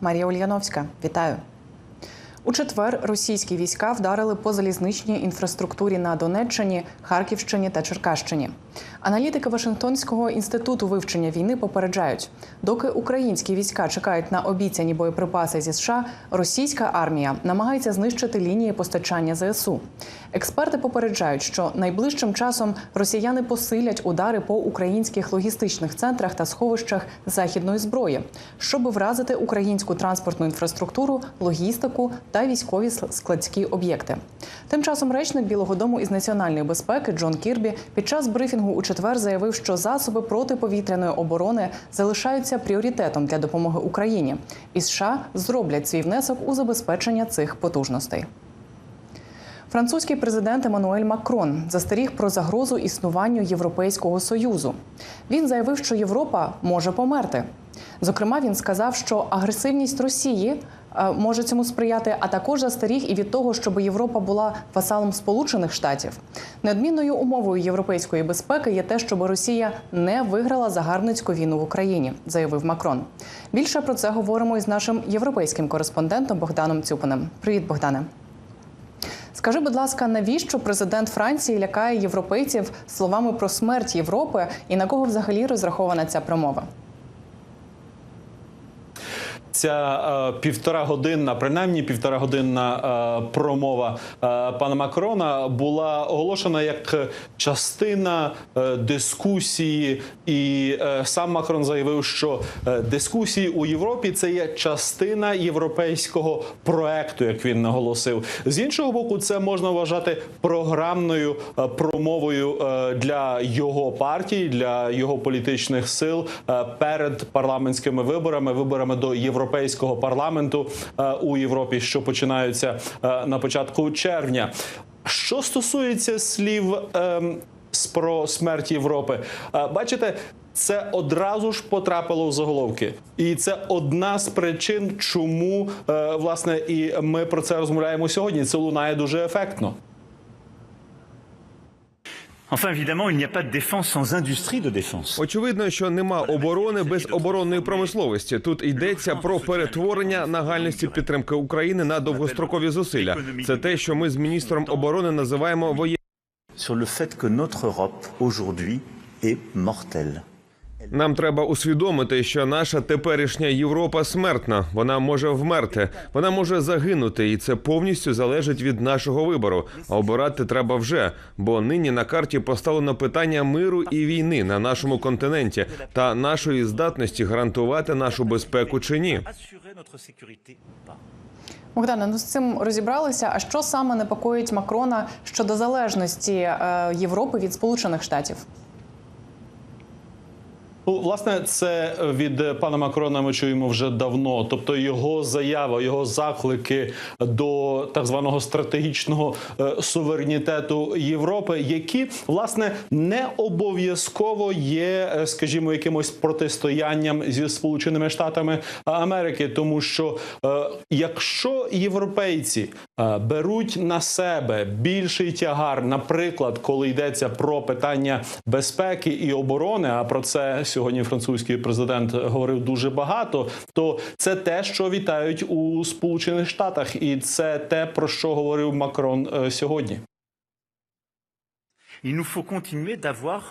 Марія Ульяновська. Вітаю. У четвер російські війська вдарили по залізничній інфраструктурі на Донеччині, Харківщині та Черкащині. Аналітики Вашингтонського інституту вивчення війни попереджають, доки українські війська чекають на обіцяні боєприпаси зі США, російська армія намагається знищити лінії постачання ЗСУ. Експерти попереджають, що найближчим часом росіяни посилять удари по українських логістичних центрах та сховищах західної зброї, щоб вразити українську транспортну інфраструктуру, логістику та військові складські об'єкти. Тим часом речник Білого Дому із національної безпеки Джон Кірбі під час брифінгу у четвер заявив, що засоби протиповітряної оборони залишаються пріоритетом для допомоги Україні, і США зроблять свій внесок у забезпечення цих потужностей. Французький президент Еммануель Макрон застеріг про загрозу існуванню Європейського союзу. Він заявив, що Європа може померти. Зокрема, він сказав, що агресивність Росії е, може цьому сприяти, а також застеріг і від того, щоб Європа була васалом Сполучених Штатів. Неодмінною умовою європейської безпеки є те, щоб Росія не виграла загарбницьку війну в Україні, заявив Макрон. Більше про це говоримо із нашим європейським кореспондентом Богданом Цюпиним. Привіт, Богдане. Скажи, будь ласка, навіщо президент Франції лякає європейців словами про смерть Європи і на кого взагалі розрахована ця промова? Ця е, півтора годинна, принаймні півтора годинна е, промова е, пана Макрона була оголошена як частина е, дискусії, і е, сам Макрон заявив, що е, дискусії у Європі це є частина європейського проекту, як він наголосив. З іншого боку, це можна вважати програмною е, промовою е, для його партії, для його політичних сил е, перед парламентськими виборами, виборами до європейського парламенту е, у Європі, що починаються е, на початку червня. Що стосується слів ем, про смерть Європи, е, бачите. Це одразу ж потрапило в заголовки, і це одна з причин, чому власне і ми про це розмовляємо сьогодні. Це лунає дуже ефектно. Enfin, évidemment, il n'y a pas de défense sans industrie de défense. Очевидно, що нема оборони без оборонної промисловості. Тут йдеться про перетворення нагальності підтримки України на довгострокові зусилля. Це те, що ми з міністром оборони називаємо воєнним. Sur le fait que notre Europe, aujourd'hui, est mortelle. Нам треба усвідомити, що наша теперішня Європа смертна. Вона може вмерти, вона може загинути, і це повністю залежить від нашого вибору. А обирати треба вже, бо нині на карті поставлено питання миру і війни на нашому континенті та нашої здатності гарантувати нашу безпеку чи ні. Богдане, ну з цим розібралися. А що саме непокоїть Макрона щодо залежності е, Європи від Сполучених Штатів? Ну, власне, це від пана Макрона ми чуємо вже давно. Тобто його заява, його заклики до так званого стратегічного е, суверенітету Європи, які власне не обов'язково є, е, скажімо, якимось протистоянням зі Сполученими Штатами Америки, тому що е, якщо європейці е, беруть на себе більший тягар, наприклад, коли йдеться про питання безпеки і оборони, а про це сьогодні французький президент говорив дуже багато. То це те, що вітають у Сполучених Штатах, і це те, про що говорив Макрон е, сьогодні. Il nous faut continuer d'avoir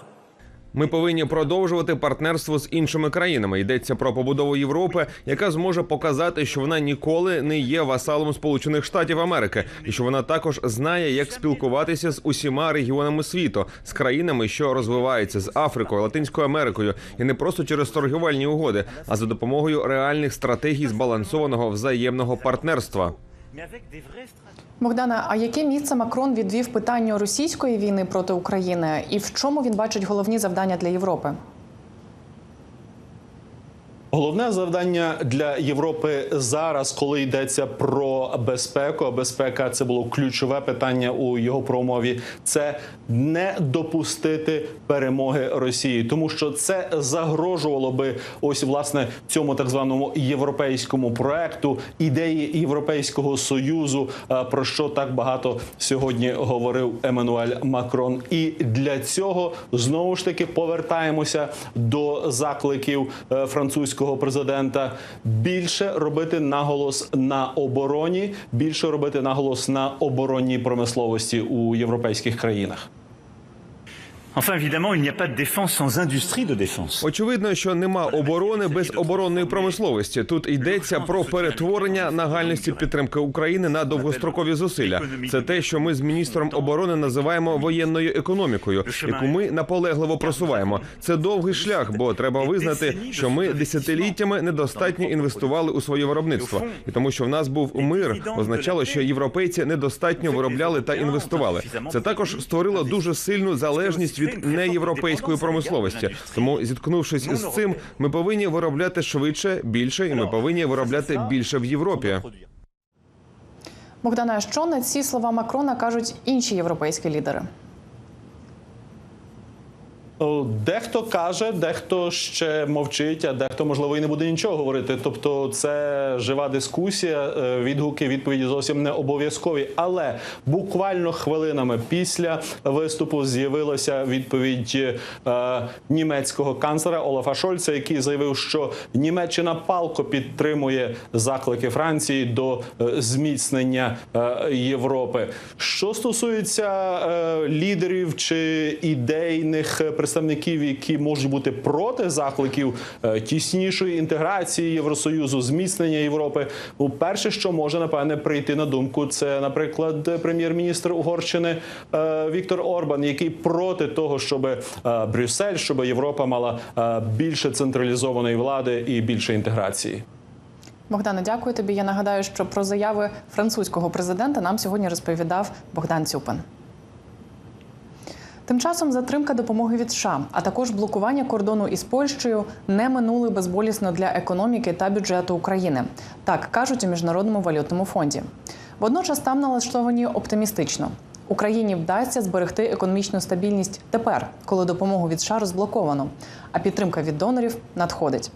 Ми повинні продовжувати партнерство з іншими країнами. Йдеться про побудову Європи, яка зможе показати, що вона ніколи не є васалом Сполучених Штатів Америки, і що вона також знає, як спілкуватися з усіма регіонами світу, з країнами, що розвиваються, з Африкою, Латинською Америкою, і не просто через торгівельні угоди, а за допомогою реальних стратегій збалансованого взаємного партнерства. Богдане, а яке місце Макрон відвів питанню російської війни проти України, і в чому він бачить головні завдання для Європи? Головне завдання для Європи зараз, коли йдеться про безпеку, безпека це було ключове питання у його промові. Це не допустити перемоги Росії, тому що це загрожувало би ось власне цьому так званому європейському проекту ідеї Європейського союзу, е, про що так багато сьогодні говорив Еммануель Макрон. І для цього знову ж таки повертаємося до закликів е, французького. Російського президента більше робити наголос на обороні, більше робити наголос на оборонній промисловості у європейських країнах. Enfin, évidemment, il n'y a pas de défense sans industrie de défense. Очевидно, що нема оборони без оборонної промисловості. Тут йдеться про перетворення нагальності підтримки України на довгострокові зусилля. Це те, що ми з міністром оборони називаємо воєнною економікою, яку ми наполегливо просуваємо. Це довгий шлях, бо треба визнати, що ми десятиліттями недостатньо інвестували у своє виробництво, і тому, що в нас був мир, означало, що європейці недостатньо виробляли та інвестували. Це також створило дуже сильну залежність від неєвропейської промисловості. Тому, зіткнувшись з цим, ми повинні виробляти швидше, більше, і ми повинні виробляти більше в Європі. Богдана, що на ці слова Макрона кажуть інші європейські лідери? Дехто каже, дехто ще мовчить, а дехто можливо і не буде нічого говорити. Тобто, це жива дискусія. е, Відгуки, відповіді зовсім не обов'язкові. Але буквально хвилинами після виступу з'явилася відповідь е, німецького канцлера Олафа Шольца, який заявив, що Німеччина палко підтримує заклики Франції до е, зміцнення е, Європи. Що стосується е, лідерів чи ідейних е, представників, які можуть бути проти закликів е, тіснішої інтеграції Євросоюзу, зміцнення Європи, ну, перше, що може напевне прийти на думку, це, наприклад, прем'єр-міністр Угорщини е, Віктор Орбан, який проти того, щоб е, Брюссель, щоб Європа мала більше централізованої влади і більше інтеграції. Богдане, дякую тобі. Я нагадаю, що про заяви французького президента нам сьогодні розповідав Богдан Цюпин. Тим часом затримка допомоги від США, а також блокування кордону із Польщею не минули безболісно для економіки та бюджету України. Так кажуть у міжнародному валютному фонді. Водночас там налаштовані оптимістично. Україні вдасться зберегти економічну стабільність тепер, коли допомогу від США розблоковано, а підтримка від донорів надходить.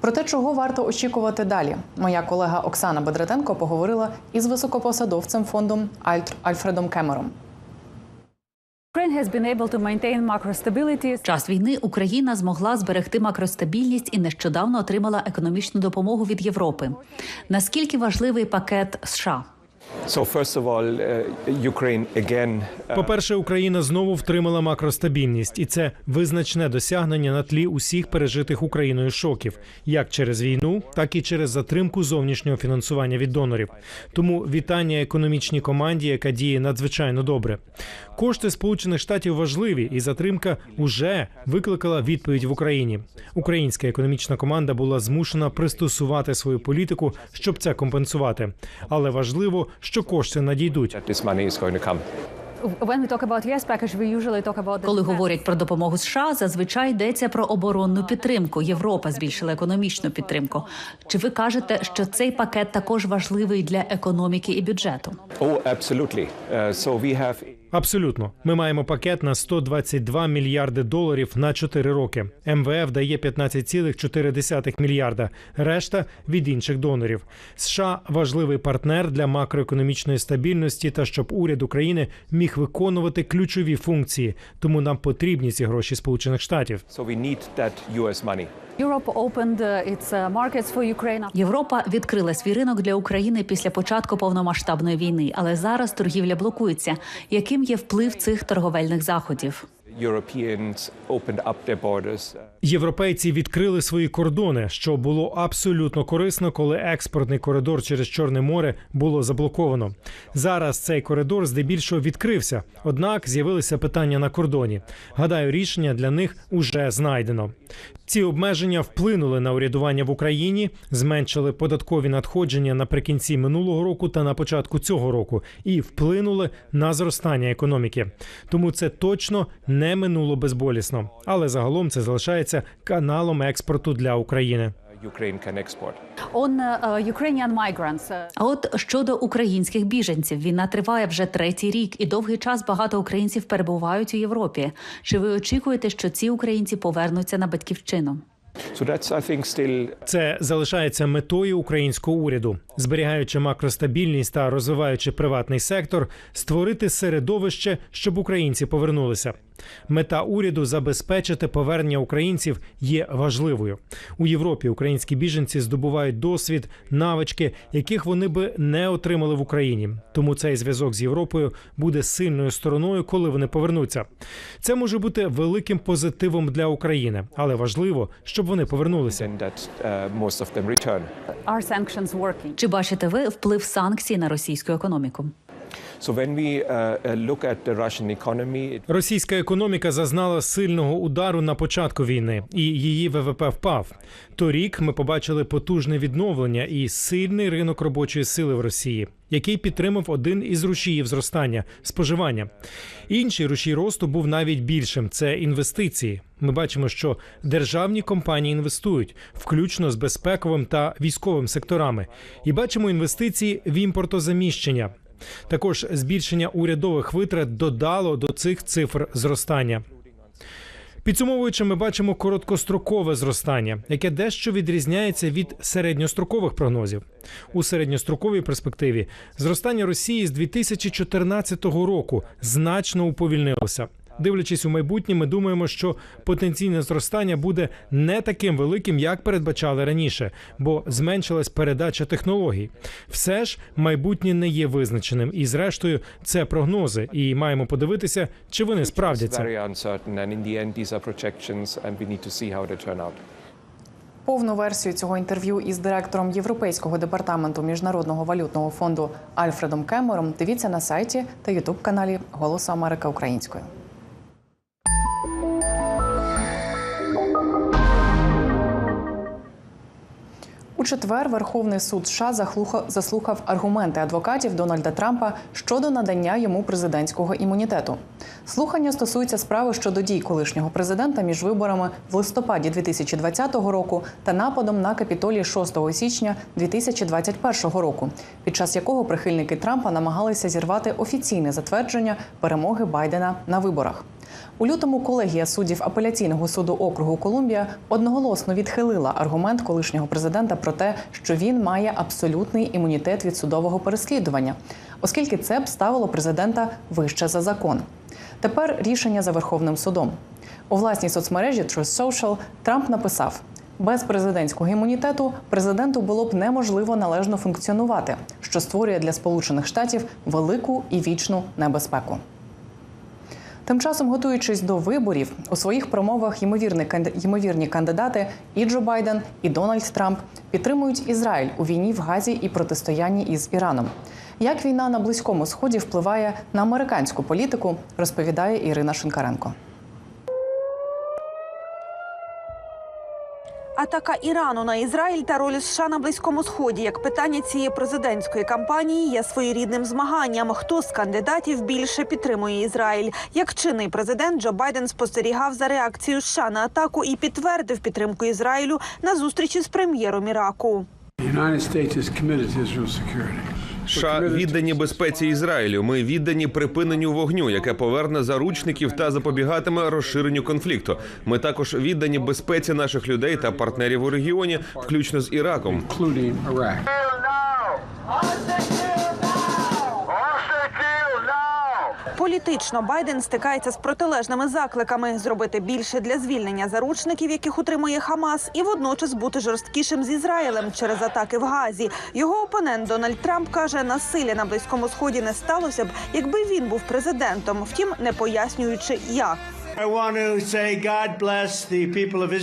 Про те, чого варто очікувати далі, моя колега Оксана Бедретенко поговорила із високопосадовцем Альтр Альфредом Кемером. Час війни Україна змогла зберегти макростабільність і нещодавно отримала економічну допомогу від Європи. Наскільки важливий пакет США? Uh, uh, По-перше, Україна знову втримала макростабільність, і це визначне досягнення на тлі усіх пережитих Україною шоків, як через війну, так і через затримку зовнішнього фінансування від донорів. Тому вітання економічній команді, яка діє надзвичайно добре. Кошти Сполучених Штатів важливі, і затримка уже викликала відповідь в Україні. Українська економічна команда була змушена пристосувати свою політику, щоб це компенсувати. Але важливо, що кошти надійдуть. Коли говорять про допомогу США, зазвичай йдеться про оборонну підтримку. Європа збільшила економічну підтримку. Чи ви кажете, що цей пакет також важливий для економіки і бюджету? Oh, absolutely. Uh, so we have Абсолютно, ми маємо пакет на 122 мільярди доларів на 4 роки. МВФ дає 15,4 мільярда. Решта від інших донорів. США важливий партнер для макроекономічної стабільності та щоб уряд України міг виконувати ключові функції. Тому нам потрібні ці гроші Сполучених Штатів. so we need that US money. Uh, uh. Європа відкрила свій ринок для України після початку повномасштабної війни, але зараз торгівля блокується. Яким є вплив цих торговельних заходів? Uh, Європейці відкрили свої кордони, що було абсолютно корисно, коли експортний коридор через Чорне море було заблоковано. Зараз цей коридор здебільшого відкрився, однак з'явилися питання на кордоні. Гадаю, рішення для них уже знайдено. Ці обмеження вплинули на урядування в Україні, зменшили податкові надходження наприкінці минулого року та на початку цього року, і вплинули на зростання економіки. Тому це точно не минуло безболісно, але загалом це залишається каналом експорту для України. Migrants, uh, А от щодо українських біженців, війна триває вже третій рік, і довгий час багато українців перебувають у Європі. Чи ви очікуєте, що ці українці повернуться на батьківщину? Це залишається метою українського уряду. зберігаючи макростабільність та розвиваючи приватний сектор, створити середовище, щоб українці повернулися. Мета уряду забезпечити повернення українців є важливою. У Європі українські біженці здобувають досвід, навички, яких вони би не отримали в Україні. Тому цей зв'язок з Європою буде сильною стороною, коли вони повернуться. Це може бути великим позитивом для України, але важливо, щоб вони повернулися. uh? Чи бачите ви вплив санкцій на російську економіку? Російська економіка зазнала сильного удару на початку війни, і її ВВП впав. Торік ми побачили потужне відновлення і сильний ринок робочої сили в Росії, який підтримав один із рушіїв зростання споживання. Інший рушій росту був навіть більшим це інвестиції. Ми бачимо, що державні компанії інвестують, включно з безпековим та військовим секторами, і бачимо інвестиції в імпортозаміщення. Також збільшення урядових витрат додало до цих цифр зростання. Підсумовуючи, ми бачимо короткострокове зростання, яке дещо відрізняється від середньострокових прогнозів. У середньостроковій перспективі зростання Росії з 2014 року значно уповільнилося. Дивлячись у майбутнє, ми думаємо, що потенційне зростання буде не таким великим, як передбачали раніше, бо зменшилась передача технологій. Все ж майбутнє не є визначеним, і зрештою це прогнози, і маємо подивитися, чи вони справдяться. Повну версію цього інтерв'ю із директором Європейського департаменту міжнародного валютного фонду Альфредом Кемером дивіться на сайті та Ютуб каналі Голосу Америка Українською. У четвер Верховний суд США заслухав аргументи адвокатів Дональда Трампа щодо надання йому президентського імунітету. Слухання стосуються справи щодо дій колишнього президента між виборами в листопаді 2020 року та нападом на капітолій 6 січня 2021 року, під час якого прихильники Трампа намагалися зірвати офіційне затвердження перемоги Байдена на виборах. У лютому колегія суддів апеляційного суду округу Колумбія одноголосно відхилила аргумент колишнього президента про те, що він має абсолютний імунітет від судового переслідування, оскільки це б ставило президента вище за закон. Тепер рішення за Верховним судом. У власній соцмережі Truth Social Трамп написав: без президентського імунітету президенту було б неможливо належно функціонувати, що створює для Сполучених Штатів велику і вічну небезпеку. Тим часом, готуючись до виборів, у своїх промовах ймовірні, ймовірні кандидати і Джо Байден, і Дональд Трамп підтримують Ізраїль у війні в Газі і протистоянні із Іраном. Як війна на близькому сході впливає на американську політику, розповідає Ірина Шинкаренко. Атака Ірану на Ізраїль та роль США на близькому сході як питання цієї президентської кампанії є своєрідним змаганням. Хто з кандидатів більше підтримує Ізраїль? Як чинний президент Джо Байден спостерігав за реакцією США на атаку і підтвердив підтримку Ізраїлю на зустрічі з прем'єром Іраку. США віддані безпеці Ізраїлю. Ми віддані припиненню вогню, яке поверне заручників та запобігатиме розширенню конфлікту. Ми також віддані безпеці наших людей та партнерів у регіоні, включно з Іраком. Політично Байден стикається з протилежними закликами зробити більше для звільнення заручників, яких утримує Хамас, і водночас бути жорсткішим з Ізраїлем через атаки в Газі. Його опонент Дональд Трамп каже, насилля на близькому сході не сталося б, якби він був президентом. Втім, не пояснюючи як.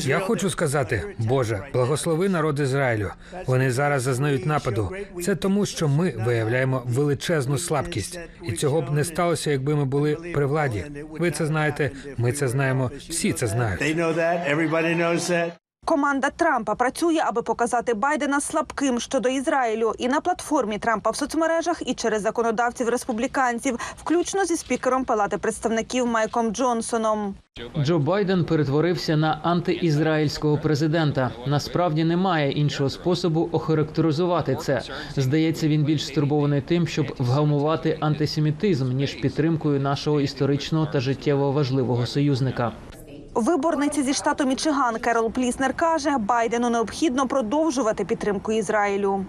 Я хочу сказати, Боже, благослови народ Ізраїлю. Вони зараз зазнають нападу. Це тому, що ми виявляємо величезну слабкість, і цього б не сталося, якби ми були при владі. Ви це знаєте, ми це знаємо, всі це знають. Команда Трампа працює, аби показати Байдена слабким щодо Ізраїлю, і на платформі Трампа в соцмережах, і через законодавців республіканців, включно зі спікером Палати представників Майком Джонсоном. Джо Байден перетворився на антиізраїльського президента. Насправді немає іншого способу охарактеризувати це. Здається, він більш стурбований тим, щоб вгамувати антисемітизм, ніж підтримкою нашого історичного та життєво важливого союзника. Виборниця зі штату Мічиган Керол Пліснер каже, Байдену необхідно продовжувати підтримку Ізраїлю.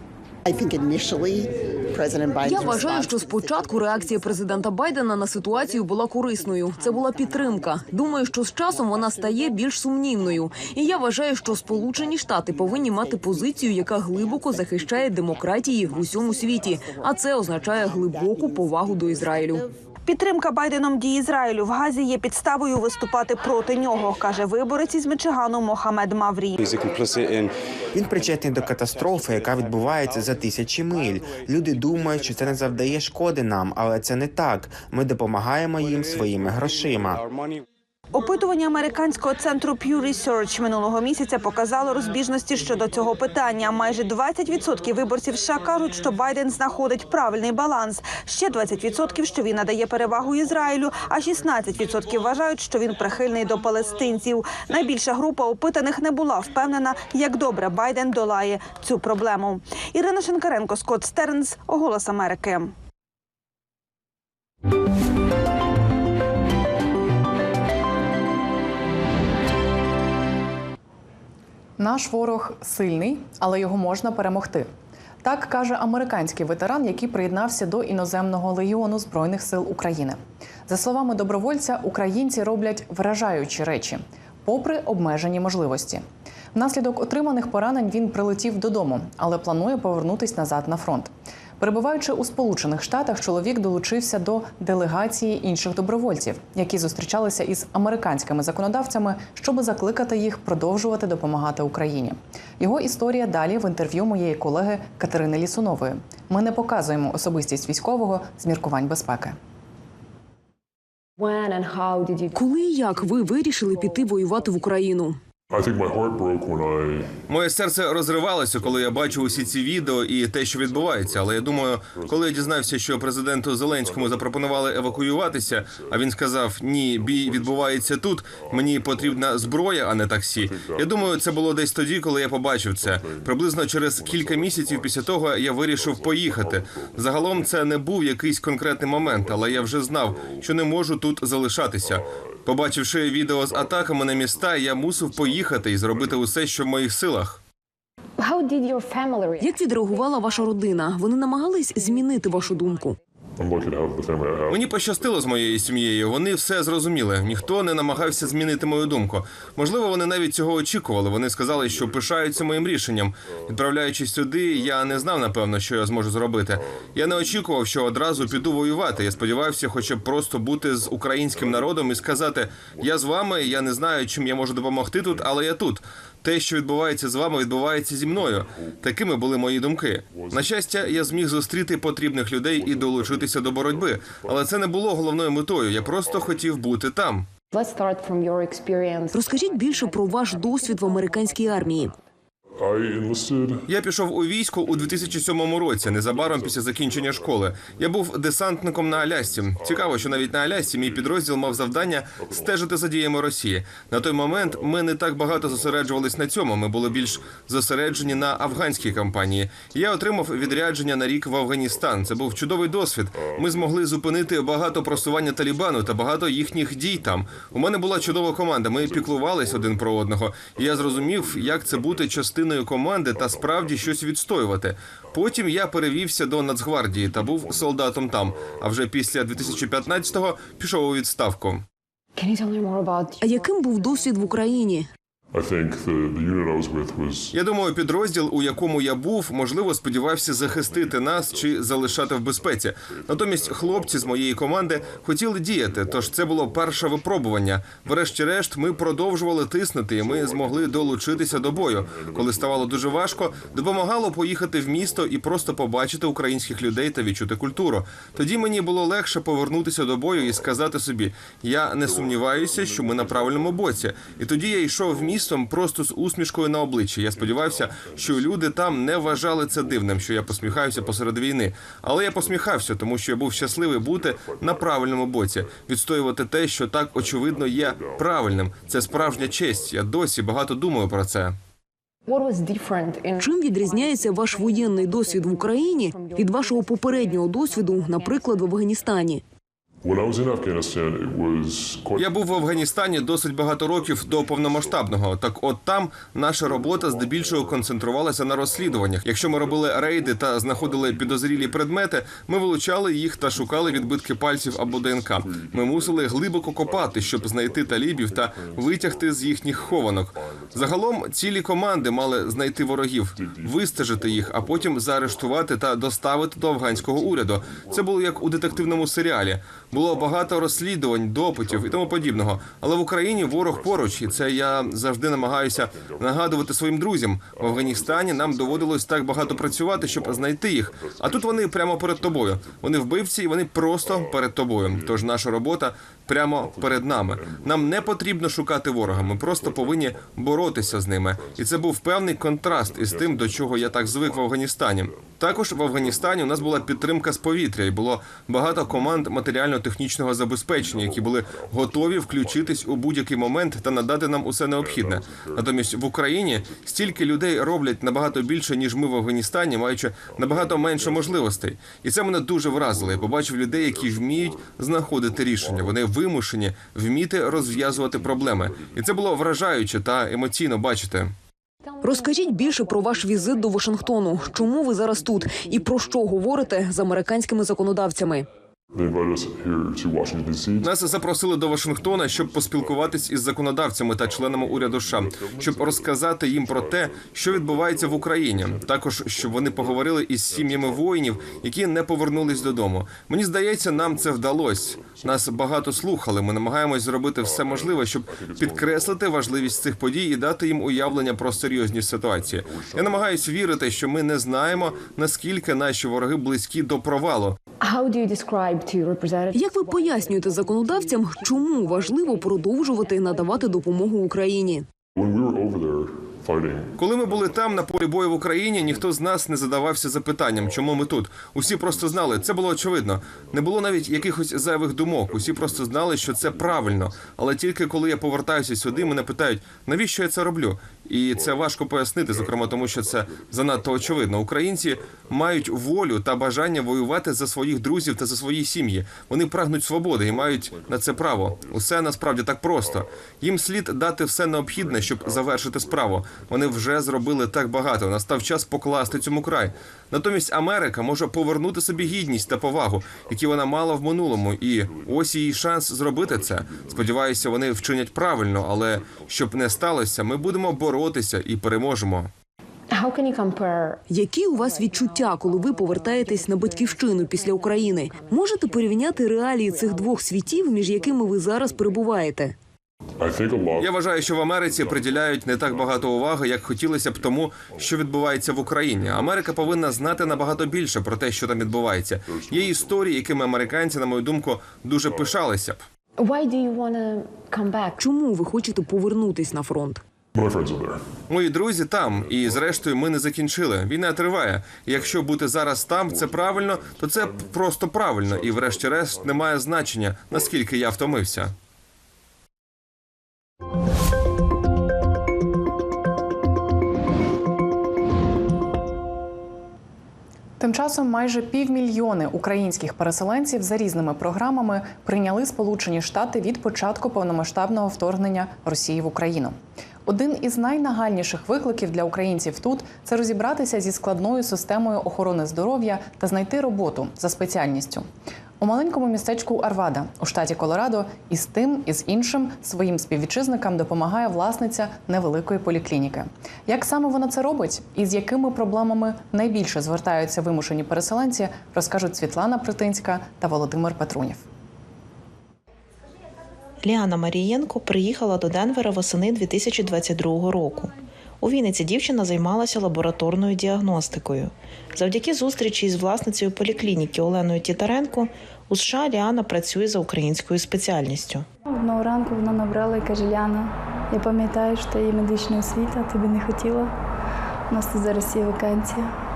Я вважаю, що спочатку реакція президента Байдена на ситуацію була корисною. Це була підтримка. Думаю, що з часом вона стає більш сумнівною. І я вважаю, що Сполучені Штати повинні мати позицію, яка глибоко захищає демократії в усьому світі. А це означає глибоку повагу до Ізраїлю. Підтримка Байденом дій Ізраїлю в Газі є підставою виступати проти нього, каже виборець із Мичигану Мохамед Маврі. Він причетний до катастрофи, яка відбувається за тисячі миль. Люди думають, що це не завдає шкоди нам, але це не так. Ми допомагаємо їм своїми грошима. Опитування американського центру Pew Research минулого місяця показало розбіжності щодо цього питання. Майже 20% виборців США кажуть, що Байден знаходить правильний баланс. Ще 20% – що він надає перевагу Ізраїлю, а 16% вважають, що він прихильний до палестинців. Найбільша група опитаних не була впевнена, як добре Байден долає цю проблему. Ірина Шенкаренко, Скотт Стернс, Голос Америки. Наш ворог сильний, але його можна перемогти. Так каже американський ветеран, який приєднався до іноземного легіону збройних сил України. За словами добровольця, українці роблять вражаючі речі, попри обмежені можливості. Внаслідок отриманих поранень він прилетів додому, але планує повернутись назад на фронт. Перебуваючи у Сполучених Штатах, чоловік долучився до делегації інших добровольців, які зустрічалися із американськими законодавцями, щоб закликати їх продовжувати допомагати Україні. Його історія далі в інтерв'ю моєї колеги Катерини Лісунової. Ми не показуємо особистість військового з міркувань безпеки. Коли і як ви вирішили піти воювати в Україну? Моє серце розривалося, коли я бачив усі ці відео і те, що відбувається. Але я думаю, коли я дізнався, що президенту Зеленському запропонували евакуюватися, а він сказав: Ні, бій відбувається тут. Мені потрібна зброя, а не таксі. Я думаю, це було десь тоді, коли я побачив це. Приблизно через кілька місяців після того я вирішив поїхати. Загалом це не був якийсь конкретний момент, але я вже знав, що не можу тут залишатися. Побачивши відео з атаками на міста, я мусив поїхати і зробити усе, що в моїх силах. Як відреагувала ваша родина? Вони намагались змінити вашу думку? Мені пощастило з моєю сім'єю. Вони все зрозуміли. Ніхто не намагався змінити мою думку. Можливо, вони навіть цього очікували. Вони сказали, що пишаються моїм рішенням. Відправляючись сюди, я не знав напевно, що я зможу зробити. Я не очікував, що одразу піду воювати. Я сподівався, хоча б просто бути з українським народом і сказати: я з вами, я не знаю, чим я можу допомогти тут, але я тут. Те, що відбувається з вами, відбувається зі мною. Такими були мої думки. На щастя, я зміг зустріти потрібних людей і долучитися до боротьби. Але це не було головною метою. Я просто хотів бути там. Розкажіть більше про ваш досвід в американській армії. Я пішов у військо у 2007 році, незабаром після закінчення школи. Я був десантником на Алясці. Цікаво, що навіть на Алясці мій підрозділ мав завдання стежити за діями Росії. На той момент ми не так багато зосереджувались на цьому. Ми були більш зосереджені на афганській кампанії. Я отримав відрядження на рік в Афганістан. Це був чудовий досвід. Ми змогли зупинити багато просування Талібану та багато їхніх дій там. У мене була чудова команда. Ми піклувались один про одного. І я зрозумів, як це бути частиною команди та справді щось відстоювати. Потім я перевівся до Нацгвардії та був солдатом там. А вже після 2015-го пішов у відставку. А яким був досвід в Україні? Я думаю, підрозділ, у якому я був, можливо, сподівався захистити нас чи залишати в безпеці. Натомість хлопці з моєї команди хотіли діяти, тож це було перше випробування. Врешті-решт, ми продовжували тиснути, і ми змогли долучитися до бою. Коли ставало дуже важко, допомагало поїхати в місто і просто побачити українських людей та відчути культуру. Тоді мені було легше повернутися до бою і сказати собі: я не сумніваюся, що ми на правильному боці. І тоді я йшов в містом просто з усмішкою на обличчі. Я сподівався, що люди там не вважали це дивним, що я посміхаюся посеред війни. Але я посміхався, тому що я був щасливий бути на правильному боці, відстоювати те, що так очевидно є правильним. Це справжня честь. Я досі багато думаю про це. Чим відрізняється ваш воєнний досвід в Україні від вашого попереднього досвіду, наприклад, в Афганістані? Я був в Афганістані досить багато років до повномасштабного. Так, от там наша робота здебільшого концентрувалася на розслідуваннях. Якщо ми робили рейди та знаходили підозрілі предмети, ми вилучали їх та шукали відбитки пальців або ДНК. Ми мусили глибоко копати, щоб знайти талібів та витягти з їхніх хованок. Загалом цілі команди мали знайти ворогів, вистежити їх, а потім заарештувати та доставити до афганського уряду. Це було як у детективному серіалі. Було багато розслідувань, допитів і тому подібного. Але в Україні ворог поруч, і це я завжди намагаюся нагадувати своїм друзям. В Афганістані нам доводилось так багато працювати, щоб знайти їх. А тут вони прямо перед тобою. Вони вбивці, і вони просто перед тобою. Тож наша робота прямо перед нами. Нам не потрібно шукати ворога. Ми просто повинні боротися з ними. І це був певний контраст із тим, до чого я так звик в Афганістані. Також в Афганістані у нас була підтримка з повітря, і було багато команд матеріально-технічного забезпечення, які були готові включитись у будь-який момент та надати нам усе необхідне. Натомість в Україні стільки людей роблять набагато більше ніж ми в Афганістані, маючи набагато менше можливостей. І це мене дуже вразило. Я побачив людей, які вміють знаходити рішення. Вони вимушені вміти розв'язувати проблеми, і це було вражаюче та емоційно бачити. Розкажіть більше про ваш візит до Вашингтону. Чому ви зараз тут і про що говорите з американськими законодавцями? Нас запросили до Вашингтона, щоб поспілкуватись із законодавцями та членами уряду США, щоб розказати їм про те, що відбувається в Україні. Також щоб вони поговорили із сім'ями воїнів, які не повернулись додому. Мені здається, нам це вдалося. Нас багато слухали. Ми намагаємось зробити все можливе, щоб підкреслити важливість цих подій і дати їм уявлення про серйозні ситуації. Я намагаюся вірити, що ми не знаємо наскільки наші вороги близькі до провалу. Як ви пояснюєте законодавцям, чому важливо продовжувати надавати допомогу Україні? Коли ми були там на полі бою в Україні, ніхто з нас не задавався запитанням, чому ми тут. Усі просто знали, це було очевидно. Не було навіть якихось зайвих думок. Усі просто знали, що це правильно. Але тільки коли я повертаюся сюди, мене питають, навіщо я це роблю? І це важко пояснити, зокрема тому, що це занадто очевидно. Українці мають волю та бажання воювати за своїх друзів та за свої сім'ї. Вони прагнуть свободи і мають на це право. Усе насправді так просто. Їм слід дати все необхідне, щоб завершити справу. Вони вже зробили так багато. Настав час покласти цьому край. Натомість Америка може повернути собі гідність та повагу, які вона мала в минулому, і ось її шанс зробити це. Сподіваюся, вони вчинять правильно, але щоб не сталося, ми будемо боротися і переможемо. Які у вас відчуття, коли ви повертаєтесь на батьківщину після України? Можете порівняти реалії цих двох світів, між якими ви зараз перебуваєте? Я вважаю, що в Америці приділяють не так багато уваги, як хотілося б тому, що відбувається в Україні. Америка повинна знати набагато більше про те, що там відбувається. Є історії, якими американці, на мою думку, дуже пишалися б. Чому ви хочете повернутись на фронт? Мої друзі там, і зрештою ми не закінчили. Війна триває. Якщо бути зараз там, це правильно, то це просто правильно. І врешті-решт немає значення, наскільки я втомився. Тим часом майже півмільйони українських переселенців за різними програмами прийняли Сполучені Штати від початку повномасштабного вторгнення Росії в Україну. Один із найнагальніших викликів для українців тут це розібратися зі складною системою охорони здоров'я та знайти роботу за спеціальністю. У маленькому містечку Арвада у штаті Колорадо із тим і з іншим своїм співвітчизникам допомагає власниця невеликої поліклініки. Як саме вона це робить і з якими проблемами найбільше звертаються вимушені переселенці, розкажуть Світлана Притинська та Володимир Петрунєв. Ліана Марієнко приїхала до Денвера восени 2022 року. У Вінниці дівчина займалася лабораторною діагностикою. Завдяки зустрічі із власницею поліклініки Оленою Тітаренко у США Ліана працює за українською спеціальністю. Одного ранку вона набрала і каже: Ляна, я пам'ятаю, що є медична освіта, тобі не хотіла. У нас тут зараз є вакансія.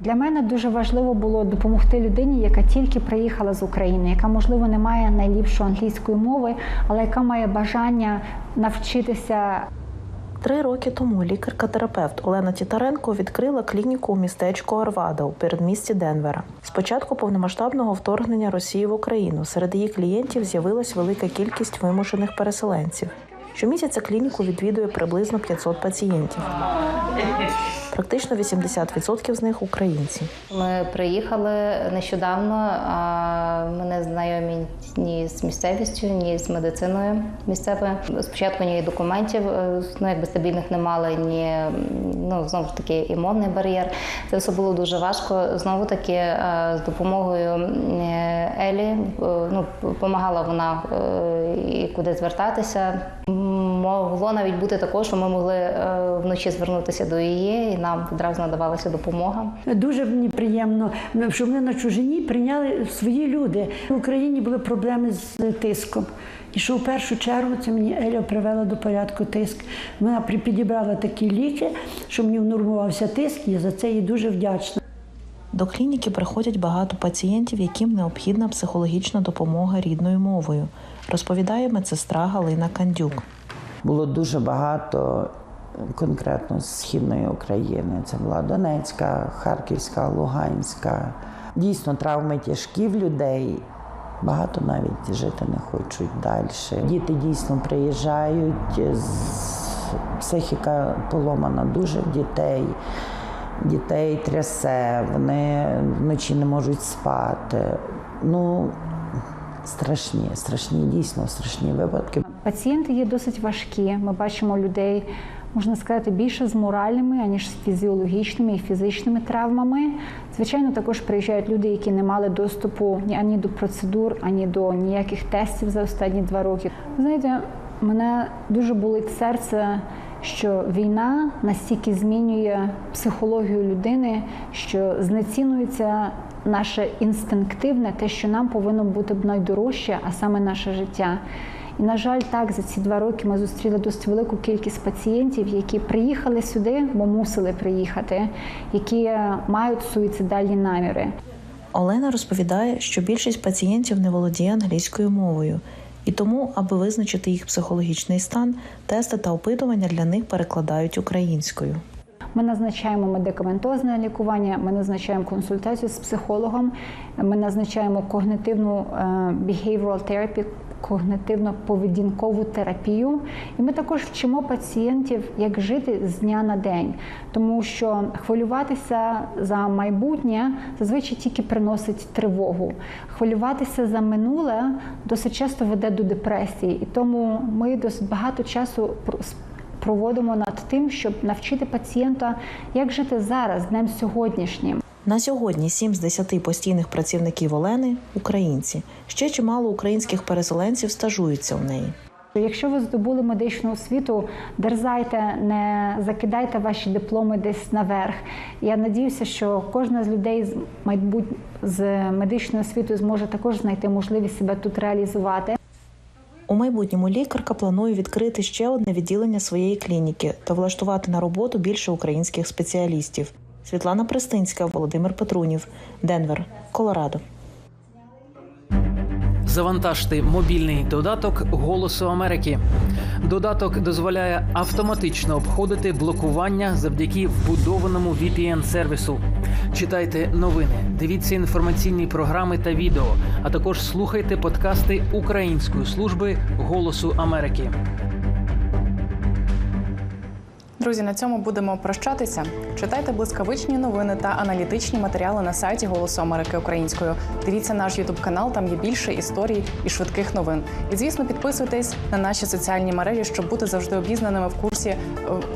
Для мене дуже важливо було допомогти людині, яка тільки приїхала з України, яка можливо не має найліпшої англійської мови, але яка має бажання навчитися Три роки тому лікарка-терапевт Олена Тітаренко відкрила клініку у містечку Арвада у передмісті Денвера. Спочатку повномасштабного вторгнення Росії в Україну серед її клієнтів з'явилась велика кількість вимушених переселенців. Щомісяця клініку відвідує приблизно 500 пацієнтів. Практично 80% з них українці. Ми приїхали нещодавно. Ми не знайомі ні з місцевістю, ні з медициною місцевою. Спочатку ні документів, е, ну якби стабільних не мали, ні ну знову ж таки і бар'єр. Це все було дуже важко. Знову таки е, з допомогою Елі е, ну допомагала вона і куди звертатися. Могло навіть бути також, що ми могли е, вночі звернутися до її, і нам відразу надавалася допомога. Дуже мені приємно, що мене на чужині прийняли свої люди. В Україні були проблеми з тиском. І що в першу чергу це мені Еля привела до порядку тиск. Вона підібрала такі ліки, що мені внормувався тиск, і я за це їй дуже вдячна. До клініки приходять багато пацієнтів, яким необхідна психологічна допомога рідною мовою, розповідає медсестра Галина Кандюк. Було дуже багато конкретно з східної України. Це була Донецька, Харківська, Луганська. Дійсно, травми тяжкі в людей. Багато навіть жити не хочуть далі. Діти дійсно приїжджають, психіка поломана дуже в дітей. Дітей трясе, вони вночі не можуть спати. Ну, страшні, страшні, дійсно страшні випадки. Пацієнти є досить важкі. Ми бачимо людей, можна сказати, більше з моральними, аніж з фізіологічними і фізичними травмами. Звичайно, також приїжджають люди, які не мали доступу ані до процедур, ані до ніяких тестів за останні два роки. Знаєте, мене дуже болить серце. Що війна настільки змінює психологію людини, що знецінується наше інстинктивне, те, що нам повинно бути б найдорожче, а саме наше життя. І, на жаль, так, за ці два роки ми зустріли досить велику кількість пацієнтів, які приїхали сюди, бо мусили приїхати, які мають суїцидальні наміри. Олена розповідає, що більшість пацієнтів не володіє англійською мовою, і тому, аби визначити їх психологічний стан, тести та опитування для них перекладають українською. Ми назначаємо медикаментозне лікування, ми назначаємо консультацію з психологом, ми назначаємо когнитивну е, behavioral therapy, когнитивно-поведінкову терапію. І ми також вчимо пацієнтів, як жити з дня на день, тому що хвилюватися за майбутнє зазвичай тільки приносить тривогу. Хвилюватися за минуле досить часто веде до депресії, і тому ми досить багато часу про- проводимо над тим, щоб навчити пацієнта, як жити зараз, днем сьогоднішнім. На сьогодні 7 з 10 постійних працівників Олени українці. Ще чимало українських переселенців стажуються у неї. Якщо ви здобули медичну освіту, дерзайте, не закидайте ваші дипломи десь наверх. Я надіюся, що кожна з людей з майбут... з медичною освітою зможе також знайти можливість себе тут реалізувати. У майбутньому лікарка планує відкрити ще одне відділення своєї клініки та влаштувати на роботу більше українських спеціалістів. Світлана Пристинська, Володимир Петрунів, Денвер, Колорадо. Завантажте мобільний додаток Голосу Америки. Додаток дозволяє автоматично обходити блокування завдяки вбудованому VPN-сервісу. Читайте новини, дивіться інформаційні програми та відео, а також слухайте подкасти Української служби Голосу Америки. Друзі, на цьому будемо прощатися. Читайте блискавичні новини та аналітичні матеріали на сайті Голосу Америки українською. Дивіться наш Ютуб канал, там є більше історій і швидких новин. І звісно, підписуйтесь на наші соціальні мережі, щоб бути завжди обізнаними в курсі, е,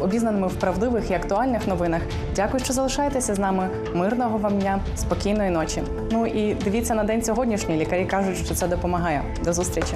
обізнаними в правдивих і актуальних новинах. Дякую, що залишаєтеся з нами. Мирного вам дня, спокійної ночі. Ну і дивіться на день сьогоднішній. Лікарі кажуть, що це допомагає. До зустрічі.